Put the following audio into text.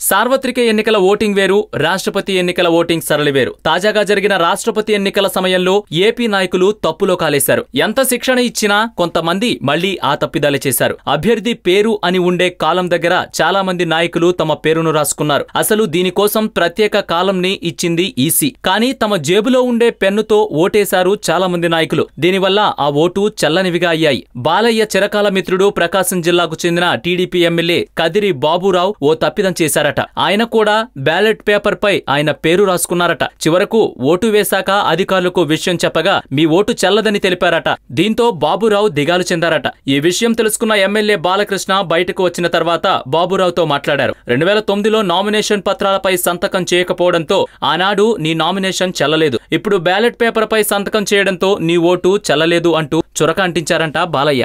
సార్వత్రిక ఎన్నికల ఓటింగ్ వేరు రాష్ట్రపతి ఎన్నికల ఓటింగ్ సరళి వేరు. తాజాగా జరిగిన రాష్ట్రపతి ఎన్నికల సమయంలో ఏపీ నాయకులు తప్పులో కాలేశారు. ఎంత శిక్షణ ఇచ్చినా కొంతమంది మళ్ళీ ఆ తప్పిదాలే చేశారు. అభ్యర్థి పేరు అని ఉండే కాలం దగ్గర చాలా మంది నాయకులు తమ పేరును రాసుకున్నారు. అసలు దీనికోసం ప్రత్యేక కాలంని ఇచ్చింది ఈసీ. కానీ తమ జేబులో ఉండే పెన్నుతో ఓటేశారు చాలా మంది నాయకులు. దీనివల్ల ఆ ఓటు చల్లనివిగా అయ్యాయి. బాలయ్య చిరకాల మిత్రుడు ప్రకాశం జిల్లాకు చెందిన టీడీపీ ఎమ్మెల్యే కదిరి బాబురావు ఓ తప్పిదం చేశారు చేశారట. ఆయన కూడా బ్యాలెట్ పేపర్ పై ఆయన పేరు రాసుకున్నారట. చివరకు ఓటు వేశాక అధికారులకు విషయం చెప్పగా మీ ఓటు చెల్లదని తెలిపారట. దీంతో బాబురావు దిగాలు చెందారట. ఈ విషయం తెలుసుకున్న ఎమ్మెల్యే బాలకృష్ణ బయటకు వచ్చిన తర్వాత బాబురావుతో మాట్లాడారు. రెండు వేల తొమ్మిదిలో నామినేషన్ పత్రాలపై సంతకం చేయకపోవడంతో ఆనాడు నీ నామినేషన్ చెల్లలేదు. ఇప్పుడు బ్యాలెట్ పేపర్ పై సంతకం చేయడంతో నీ ఓటు చెల్లలేదు అంటూ చురక అంటించారంట బాలయ్య.